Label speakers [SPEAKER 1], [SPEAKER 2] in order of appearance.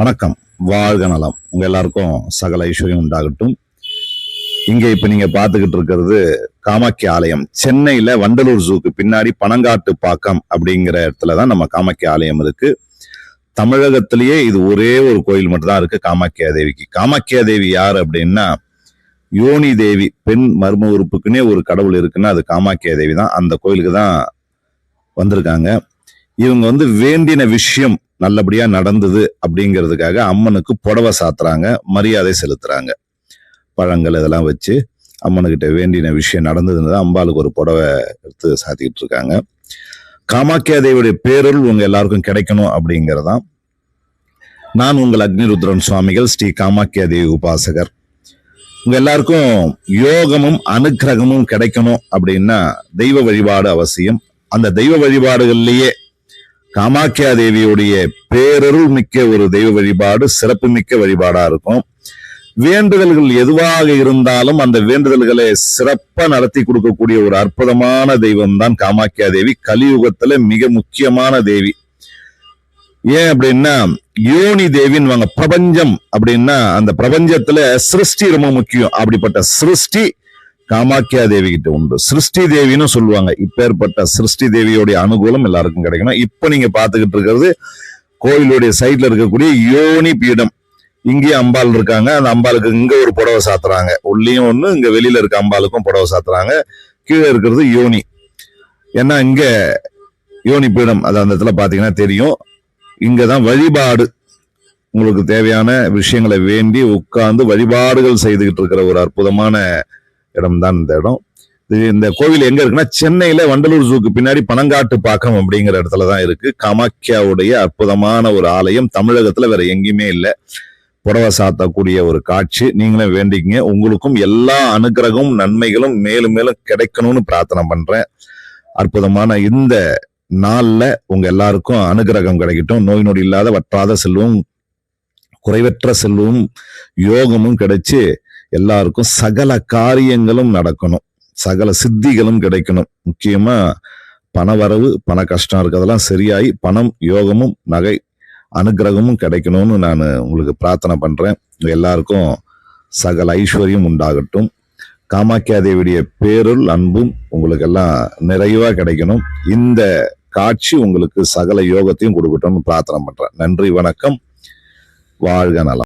[SPEAKER 1] வணக்கம். வாழ்க நலம். உங்க எல்லாருக்கும் சகல ஐஸ்வர்யம் உண்டாகட்டும். இங்க இப்ப நீங்க பாத்துக்கிட்டு இருக்கிறது காமாக்கிய ஆலயம். சென்னையில வண்டலூர் ஜூக்கு பின்னாடி பனங்காட்டு பாக்கம் அப்படிங்கிற இடத்துல தான் நம்ம காமாக்கி ஆலயம் இருக்கு. தமிழகத்திலேயே இது ஒரே ஒரு கோயில் மட்டும்தான் இருக்குது இருக்கு காமாக்கியா தேவிக்கு. காமாக்கியா தேவி யார் அப்படின்னா யோனி தேவி பெண் மர்ம உறுப்புக்குன்னே ஒரு கடவுள் இருக்குன்னா அது காமாக்கியா தேவி தான். அந்த கோயிலுக்கு தான் வந்திருக்காங்க. இவங்க வந்து வேண்டின விஷயம் நல்லபடியா நடந்தது அப்படிங்கிறதுக்காக அம்மனுக்கு புடவை சாத்துறாங்க மரியாதை செலுத்துறாங்க. பழங்கள் இதெல்லாம் வச்சு அம்மனுக்கிட்ட வேண்டின விஷயம் நடந்ததுன்னு தான் அம்பாளுக்கு ஒரு புடவை எடுத்து சாத்திக்கிட்டு இருக்காங்க. காமாக்கியா தேவியுடைய பேரருள் உங்க எல்லாருக்கும் கிடைக்கணும் அப்படிங்கிறதான். நான் உங்கள் அக்னிருத்ரன் சுவாமிகள் ஸ்ரீ காமாக்கியா தேவி உபாசகர். உங்க எல்லாருக்கும் யோகமும் அனுக்கிரகமும் கிடைக்கணும் அப்படின்னா தெய்வ வழிபாடு அவசியம். அந்த தெய்வ வழிபாடுகள்லயே காமாக்கியா தேவியுடைய பேரருள் மிக்க ஒரு தெய்வ வழிபாடு சிறப்பு மிக்க வழிபாடா இருக்கும். வேண்டுதல்கள் எதுவாக இருந்தாலும் அந்த வேண்டுதல்களை சிறப்பா நடத்தி கொடுக்கக்கூடிய ஒரு அற்புதமான தெய்வம் தான் காமாக்கியா தேவி கலியுகத்துல மிக முக்கியமான தேவி. ஏன் அப்படின்னா யோனி தேவின்னு வாங்க பிரபஞ்சம் அப்படின்னா அந்த பிரபஞ்சத்துல சிருஷ்டி ரொம்ப முக்கியம். அப்படிப்பட்ட சிருஷ்டி காமாக்கியா தேவி கிட்ட உண்டு. சிருஷ்டி தேவின்னு சொல்லுவாங்க. இப்பேற்பட்ட சிருஷ்டி தேவியோடைய அனுகூலம் எல்லாருக்கும் கிடைக்கணும். இப்ப நீங்க பாத்துக்கிட்டு இருக்கிறது கோயிலுடைய சைட்ல இருக்கக்கூடிய யோனி பீடம். இங்கேயும் அம்பாள் இருக்காங்க. அந்த அம்பாளுக்கு இங்க ஒரு புடவை சாத்துறாங்க. உள்ளேயும் ஒண்ணு இங்க வெளியில இருக்க அம்பாளுக்கும் புடவை சாத்துறாங்க. கீழே இருக்கிறது யோனி. ஏன்னா இங்க யோனி பீடம் அது அந்த இடத்துல பாத்தீங்கன்னா தெரியும். இங்கதான் வழிபாடு. உங்களுக்கு தேவையான விஷயங்களை வேண்டி உட்கார்ந்து வழிபாடுகள் செய்துகிட்டு இருக்கிற ஒரு அற்புதமான இடம்தான் இந்த இடம். இது இந்த கோவில் எங்க இருக்குன்னா சென்னையில வண்டலூர் ஜூக்கு பின்னாடி பனங்காட்டு பாக்கம் அப்படிங்கிற இடத்துல தான் இருக்கு. காமாக்கியாவுடைய அற்புதமான ஒரு ஆலயம். தமிழகத்துல வேற எங்கேயுமே இல்லை. புடவை சாத்தக்கூடிய ஒரு காட்சி. நீங்களும் வேண்டிக்கங்க. உங்களுக்கும் எல்லா அனுகிரகமும் நன்மைகளும் மேலும் மேலும் கிடைக்கணும்னு பிரார்த்தனை பண்றேன். அற்புதமான இந்த நாள்ல உங்க எல்லாருக்கும் அனுகிரகம் கிடைக்கட்டும். நோய் நொடி இல்லாத வற்றாத செல்வம் குறைவற்ற செல்வமும் யோகமும் கிடைச்சு எல்லாருக்கும் சகல காரியங்களும் நடக்கணும். சகல சித்திகளும் கிடைக்கணும். முக்கியமா பண வரவு பண கஷ்டம் இருக்கிறதெல்லாம் சரியாகி பணம் யோகமும் நகை அனுகிரகமும் கிடைக்கணும்னு நான் உங்களுக்கு பிரார்த்தனை பண்ணுறேன் எல்லாருக்கும் சகல ஐஸ்வர்யம் உண்டாகட்டும். காமாக்கியா தேவியுடைய பேருள் அன்பும் உங்களுக்கு எல்லாம் நிறைவாக கிடைக்கணும். இந்த காட்சி உங்களுக்கு சகல யோகத்தையும் கொடுக்கட்டும்னு பிரார்த்தனை பண்ணுறேன் நன்றி வணக்கம். வாழ்க நலம்.